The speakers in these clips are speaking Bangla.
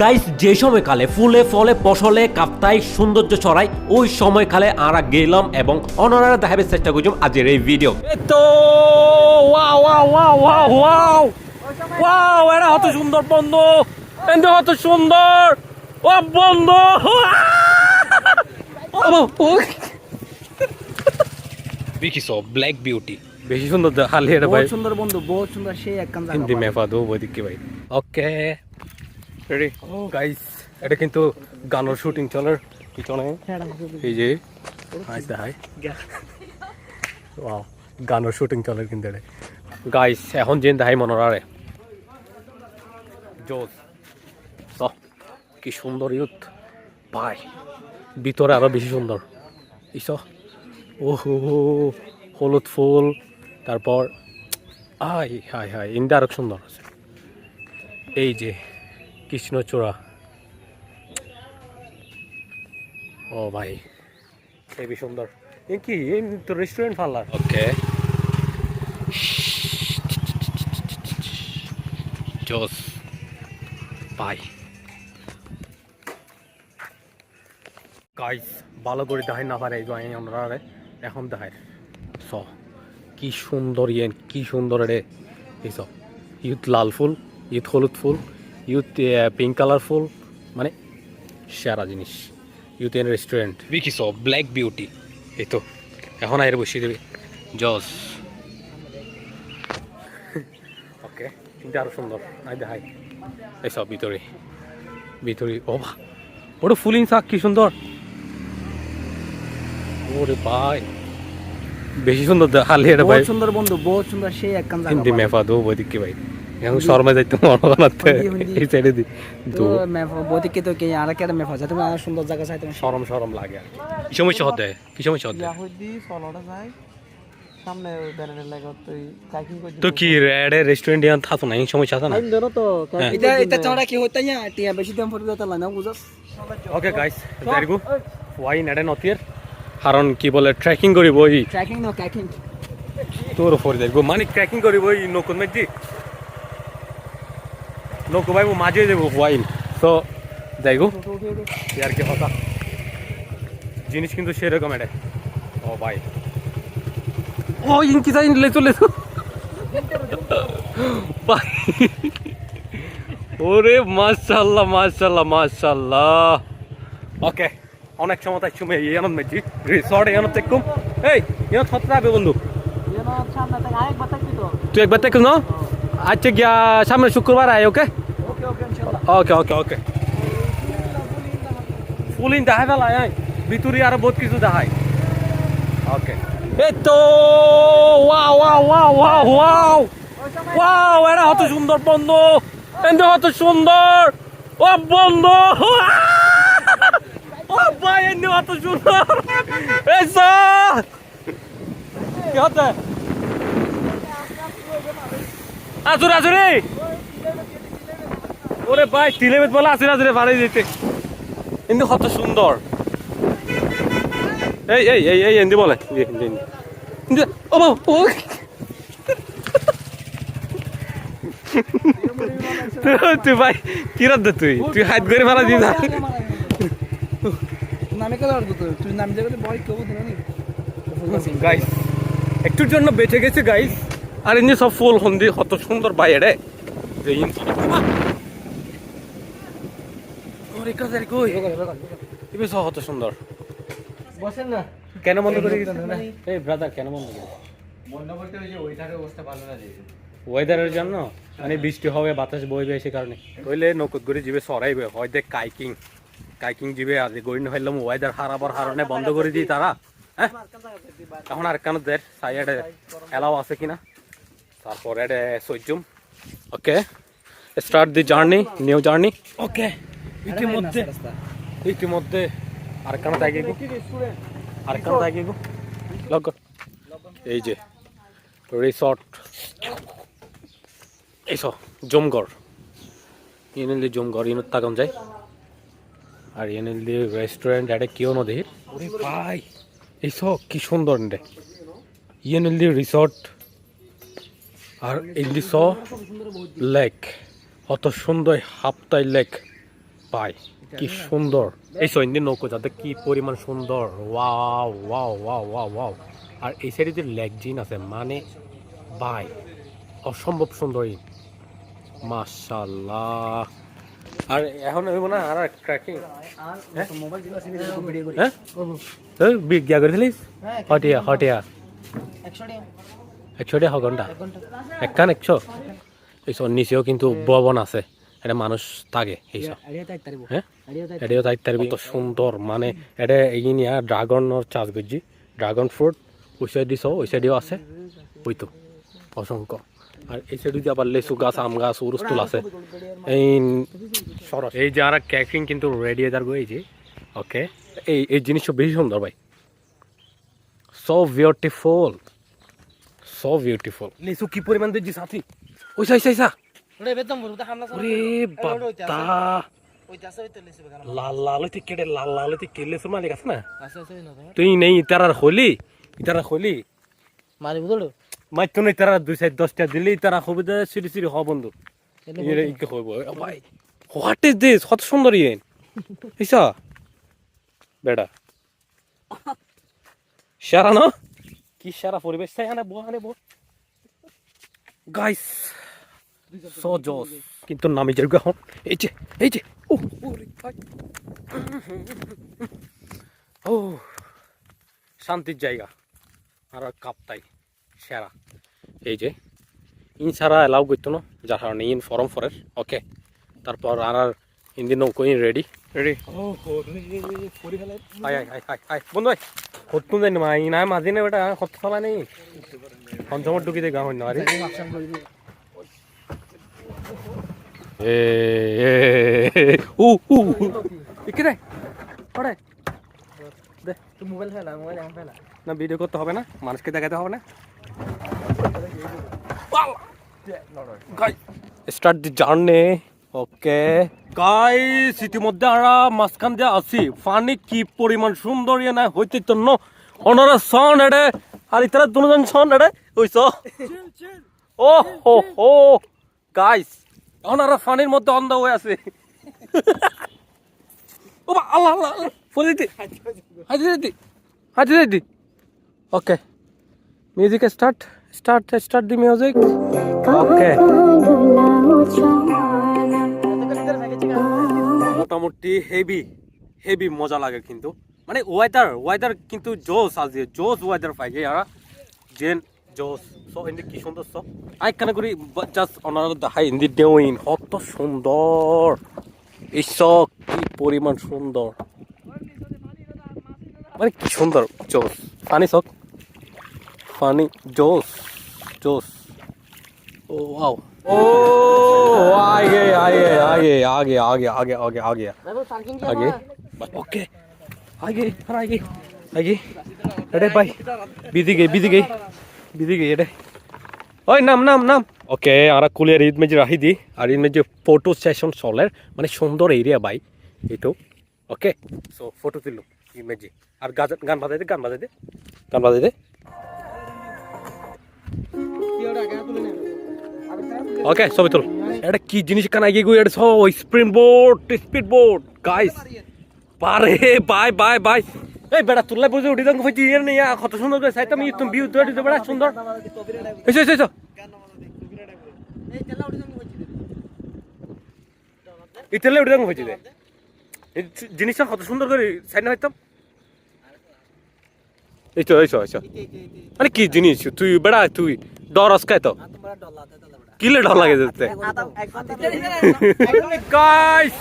গাইস যে সময়কালে ফুলে ফলে ফসলে কাপ্তায় সৌন্দর্য ছড়ায় ওই সময়কালে আমরা গেলাম এবং অনারা দেখাবের চেষ্টা করছিলাম আজের এই ভিডিও তো wow wow wow wow wow. এরা কত সুন্দর বন্ধু। এন্ড কত সুন্দর। ও বন্ধু বিকিস ব্ল্যাক বিউটি বেশি সুন্দর হালি এটা ভাই। সুন্দর বন্ধু বহুত সুন্দর সেই এক হিন্দি মেফা দো বই দিকে ভাই। ওকে রেডি ও গাইস এটা কিন্তু গানের শুটিং চলার পিছনে এই যে, হাই হাই। ওয়াও গানের শুটিং চলে কিন্তু এটা। গাইস এখন যে দেখাই মনে রারে জোস। কি সুন্দর ইউথ ভাই, ভিতরে আরও বেশি সুন্দর। ইস। ওহো, হলুদ ফুল। তারপর, আই, হাই হাই ইন্ডা আরও সুন্দর আছে। এই যে কৃষ্ণচূড়া। ও ভাই হেবি সুন্দর। এ কি তো রেস্টুরেন্ট ফাল্লা ওকে। জোস। বাই। গাইস ভালো করে দেখাই না পারে এই আমরা এখন দেখাই। স কি সুন্দর ইয়ে কি সুন্দর রে। এইসব ইউথ লাল ফুল ইউথ হলুদ ফুল। ইউথ পিঙ্ক কালারফুল মানে সেরা জিনিস। ইউথ এন রেস্টুরেন্ট বিকি সব ব্ল্যাক বিউটি এই তো এখন আয়ের বসিয়ে দেবে। জজ। ওকে কিন্তু আরও সুন্দর। আই দেখাই। এইসব ভিতরে। ভিতরে ও বা ওটা ফুলিং শাক কি সুন্দর। ওরে ভাই বেশি সুন্দর দেখালে এটা ভাই। সুন্দর বন্ধু বহুত সুন্দর সেই এক কান হিন্দি মেফা দেবো ওইদিকে ভাই। এখন শর্মা যাইতে এই দি। তো বদিকে তো কে আর কেন মেফা তুমি আর সুন্দর জায়গা চাই তুমি শরম শরম লাগে কি। সমস্যা হতে কি সমস্যা হতে। সলোটা সামনে লাগা তুই কই তো কি রেডে রেস্টুরেন্ট ইয়ান থাতো না এই সমস্যা আছে না? আমি তো হ্যাঁ। এটা এটা কি হতে টিয়া বেশি দাম পড়বে তো না বুঝছ? Okay guys there go why নেডে নতির কারণ কি বলে ট্রেকিং করিব ওই ট্রেকিং না ক্যাকিং তোর উপর দেখব মানে ট্রেকিং করিব ই নকুন মেজি নকু ভাই মাঝে দেবো ওয়াইন তো যাইগো আর কি কথা জিনিস কিন্তু সেরকম এটা। ও ভাই। ও ইনকি যাই লেচো লেচো ভাই। ওরে মাশাল্লাহ মাশাল্লাহ মাশাল্লাহ ওকে অনেক সময় তাই সময় ইয়ানত মেজি রিসর্ট ইয়ানত দেখুম এই ইয়ানত হতরা হবে বন্ধু। যেন সামনে থেকে আরেক বাতা তো। তুই একবার দেখুন না আজকে গিয়া সামনে শুক্রবার আয়, ওকে? ওকে ওকে ওকে। ফুলিন দেখা ফেলায় আয় ভিতরে আরও বহুত কিছু দেখায় ওকে। এতো ওয়াও ওয়াও ওয়া ওয়াও ওয়া ওয়াও, এরা কত সুন্দর বন্ধু। এন্ড কত সুন্দর। ও বন্ধু ও ভাই এন্ড কত সুন্দর। এই কি হতে আজুর আজুরে ওরে ভাই তিলেবেদ বলে আজুর আজুরে ভাড়ি দিতে কিন্তু কত সুন্দর। এই এই এই এই এন্দি বলে। ও বাবু তুই ভাই কি রাত তুই? তুই হাত করে ফেলা দিস নামে কেন তুই নাম যাবে ভয় কেউ গাইস একটুর জন্য বেঁচে গেছে গাইস আর এমনি সব ফুল হন্দি কত সুন্দর বাইরে যে ইন ওরে কাজার কই? ইবে সব কত সুন্দর। বসেন না। কেন বন্ধ করে এই ব্রাদার কেন বন্ধ করে বন্ধ বলতে ওই যে ওইটার অবস্থা ভালো না ওয়েদারের জন্য? মানে বৃষ্টি হবে বাতাস বইবে সে কারণে। করে সরাইবে হয় দেখ কাইকিং। কাইকিং আর গড়ি ওয়েদার কারণে বন্ধ করে দিই তারা। হ্যাঁ? এখন আর কেন দের সাইডে এলাও আছে কিনা? তারপর এটা সজ্জুম। Okay start the journey new journey okay ইতিমধ্যে। ইতিমধ্যে আর কেন তাই আর কেন তাই লগ। এই যে রিসর্ট এইসব জমগড়। এনএলডি জমগড় ইনত তাকাম যায় আর এনএলডি রেস্টুরেন্ট এটা কেউ নদী ওরে ভাই এইসব কি সুন্দর রে ইএনএলডি রিসর্ট আর স লেক অত সুন্দর হাফতাই লেক ভাই কি সুন্দর। এই সৈন্যের নৌকো যাতে কি পরিমাণ সুন্দর। Wow wow wow wow wow. আর এই সাইডে যে লেক জিন আছে মানে বাই অসম্ভব সুন্দর মাশাল্লাহ আর এখন হইব না আর ট্র্যাকিং আর মোবাইল দিলা সিনে ভিডিও করি হ্যাঁ এই বিজ্ঞা করেছিলিস হটিয়া হটিয়া একশো টাকা ঘণ্টা এক ঘণ্টা একখান একশো। এইসব নিচেও কিন্তু ভবন আছে। এটা মানুষ থাকে এইসব। হ্যাঁ? এটাও তাই তার কত সুন্দর মানে এটা এই নিয়ে ড্রাগনের চাষ করছি। ড্রাগন ফ্রুট, ওই সাইড দিছ ওই সাইডেও আছে। ওই তো, অসংখ্য। আর এই সাইডে যে আবার লেচু গাছ, আম গাছ, উরুস্তুল আছে। এই সরস। এই যে আর ক্যাকিং কিন্তু রেডি এদার গেছি ওকে এই এই জিনিসটা বেশি সুন্দর ভাই। সো বিউটিফুল সো বিউটিফুল লেসু কি পরিমাণ দিচ্ছি সাথী? ওইসা ওইসা ওইসা লাল লাল কেটে লাল লাল হইতে কেলে মালিক আছে না? তুই নেই হলি? তারা হলি? মারিব তো মার তারা দুই সাইড দশটা দিলে তারা হবে সিঁড়ি সিঁড়ি হ বন্ধু। ইয়ে, ভাই হোয়াট ইজ দিস? কত সুন্দর ইয়ে এইসা বেটা। সারা কি সারা পরিবেশ? চাই আনে বো আনে বো গাইস সো কিন্তু নামি যাই গা হন এই যে এই যে। ও ও, শান্তির জায়গা। আর কাপ্তাই সেরা। এই যে, ইন ছাড়া এলাও করতো না, যার কারণে ইন ফরম ফরের। ওকে তারপর আর আর হিন্দি নৌকো ইন রেডি রেডি বন্ধু ভাই হতুন জানি মা ইন মাঝি না বেটা কত চলা নেই? পঞ্চমর ঢুকি দে গা হইন আরে। উ উ ইকে রে পড়ে। তুই মোবাইল ফেলা মোবাইল এখন ফেলা। না ভিডিও করতে হবে না মানুষকে দেখাতে হবে না। Start the journey okay guys ইতিমধ্যে আমরা মাঝখান দিয়ে আছি পানি কি পরিমাণ সুন্দর ইয়ে না হইতে ন ওনারা সন এডে আর ইতারা দুজন সন এডে ওইস ও হো হো গাইস ওনারা পানির মধ্যে অন্ধ হয়ে আছে ও বা, আল্লাহ আল্লাহ আল্লাহ ফলে হাজি দিদি হাজি দিদি okay music start start start the music okay মোটামুটি হেভি হেভি মজা লাগে কিন্তু। মানে ওয়েদার ওয়েদার কিন্তু জোস আজকে জোস ওয়েদার পাই যে আর জেন জোস সো ইন্দি কি সুন্দর সব আই কেন করি জাস্ট অনার দেখাই ইন্দি ডেউইন কত সুন্দর। ঈশ্ব কি পরিমাণ সুন্দর। মানে কি সুন্দর জোস পানি সক পানি জোস জোস ও ও आगे आगे आगे आगे आगे आगे দেখো পার্কিং কি आगे ओके आगे और आगे आगे अरे भाई বিধি গই বিধি গই বিধি গই এডে ওই নাম নাম নাম ওকে আর কুলিয়ার ঈদ মেজি রাহি দি আর ঈদ মেজি ফটো সেশন চলের মানে সুন্দর এরিয়া ভাই এইটো ওকে সো ফটো তুলো ঈদ মেজি আর গান গান বাজাই দে গান বাজাই দে গান বাজাই দে ওকে ছবি তুল এটা কি জিনিস কান গই এটা সব বোর্ড স্পিড বোর্ড গাইস পারে বাই বাই বাই এই বেটা তুললে বুঝে উঠি দঙ্গ হইছি এর নেই কত সুন্দর করে সাইতাম ই তুমি বিউ তুই বেটা সুন্দর এসো এসো এসো ইতালে উঠি দঙ্গ হইছি দে এই জিনিসটা কত সুন্দর করে সাইড না হইতাম তো তো তো মানে কি জিনিস তুই বেড়া তুই ডরস খাই তো কিলে ডর লাগে যেতে। গাইস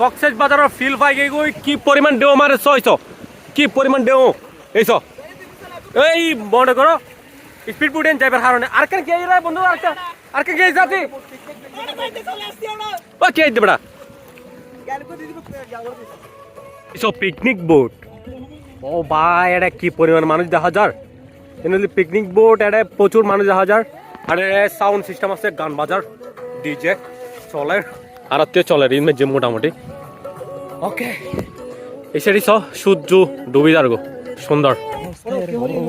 কক্সেস বাজারের ফিল পাই গই কি পরিমাণ দেও মারে ছয়শো কি পরিমাণ দেও এইছ এই মনে করো। স্পিড বুটেন যাইবার হারনে আর কেন কে রে বন্ধু আর আর কে কে যাতি ও কে দে বড়া পিকনিক বোট ও ভাই এটা কি পরিমাণ মানুষ দেখা যার? পিকনিক বোট এটা প্রচুর মানুষ দেখা যার। আর সাউন্ড সিস্টেম আছে গান বাজার ডিজে চলে। আর আত্মীয় চলে রিন যে মোটামুটি। ওকে এই সাইডে স সূর্য ডুবি যার গো সুন্দর।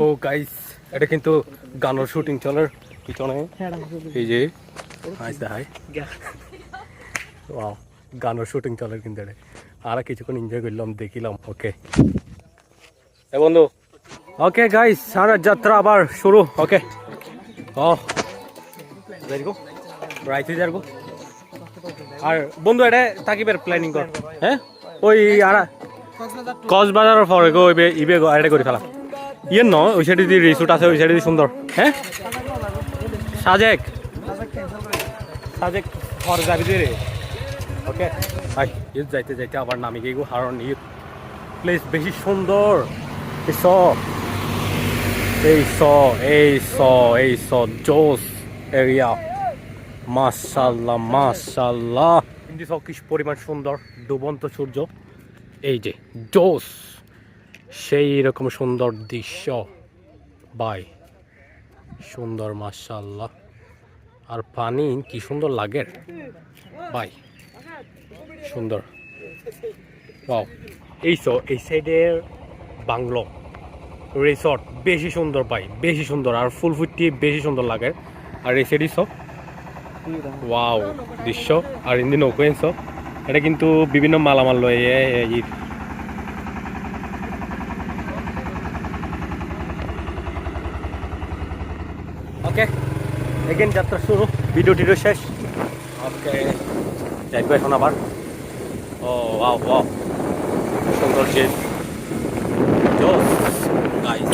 ও গাইস এটা কিন্তু গানের শুটিং চলে। পিছনে এই যে হাই হাই। ওয়াও গানের শুটিং চলে কিন্তু এটা। আর কিছুক্ষণ এনজয় করলাম দেখিলাম ওকে এ বন্ধু। ওকে গাইস সারা যাত্রা আবার শুরু ওকে ও আর বন্ধু, এটা থাকিবের প্ল্যানিং কর। হ্যাঁ? ওই আর কক্সবাজারের পরে গো ইবে এটা করে ফেলা। ইয়ে ন, ওই সাইডে যদি রিসোর্ট আছে, ওই সাইডে সুন্দর। হ্যাঁ? সাজেক। সাজেক ঘর যাবি রে। ওকে? ভাই ইয়ে যাইতে যাইতে আবার নামি গিয়ে হারণ ই প্লেস বেশি সুন্দর। এই স। এই স এই স এই স, জোস। এরিয়া মাশাল্লাহ মাশাল্লাহ কিন্তু সব কিছু পরিমাণ সুন্দর, ডুবন্ত সূর্য। এই যে জোস সেই রকম সুন্দর দৃশ্য। বাই, সুন্দর মাশাল্লাহ আর পানি, কি সুন্দর লাগে। বাই, সুন্দর। বাও এই সো, এই সাইডের বাংলো রিসর্ট বেশি সুন্দর পাই বেশি সুন্দর। আর ফুল ফুটি বেশি সুন্দর লাগে। আর এই সাইডই সব ওয়াও দৃশ্য আর ইন্দি নৌকোয়েন সব এটা কিন্তু বিভিন্ন মালামাল লয়ে এই ওকে এগেন যাত্রা শুরু ভিডিও টিডিও শেষ। ওকে যাইব এখন আবার। ও ওয়াও ওয়াও সুন্দর যে জোস গাইস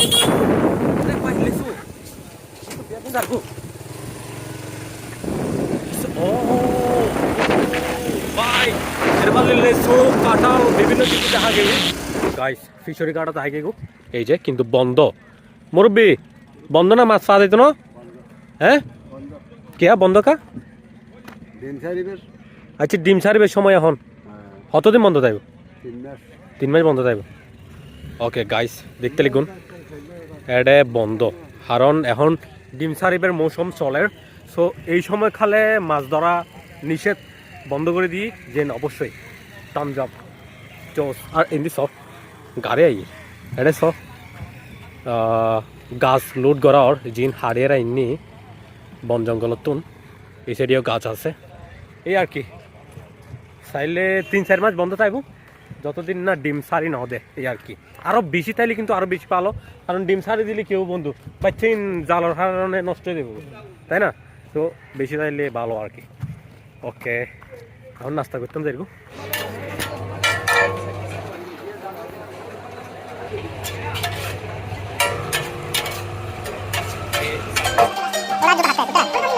ও ভাই এর লেসু কাঁঠাল বিভিন্ন কিছু দেখা গেছে। গাইস ফিশারি কাটা দেখা গেগো এই যে কিন্তু বন্ধ। মুরব্বী বন্ধ না মাছ পা দিত না? হ্যাঁ? কে বন্ধ কা? আচ্ছা ডিম ছাড়িবে সময় এখন। কতদিন বন্ধ থাকবে? তিন মাস। বন্ধ থাকবে। ওকে গাইস দেখতে লিখুন। এটা বন্ধ। কারণ এখন ডিম সারিবের মৌসুম চলে। সো এই সময় খালে মাছ ধরা নিষেধ বন্ধ করে দিই, যে অবশ্যই তামজাব চোস আর এমনি সব গাড়ি আই। এটা সব গাছ লোড করার জিন হারিয়ে আইনি বন জঙ্গলত তুন। এই সাইডেও গাছ আছে। এই আর কি। চাইলে তিন চার মাস বন্ধ থাকব যতদিন না ডিম সারি ন দে, এই আর কি। আরও বেশি তাইলে কিন্তু আরও বেশি পালো। কারণ ডিম সারি দিলে কেউ বন্ধু? পাচ্ছেন জালর কারণে নষ্ট হয়ে দেবো তাই না? তো বেশি তাইলে ভালো আর কি ওকে এখন নাস্তা করতাম Una, dos, tres,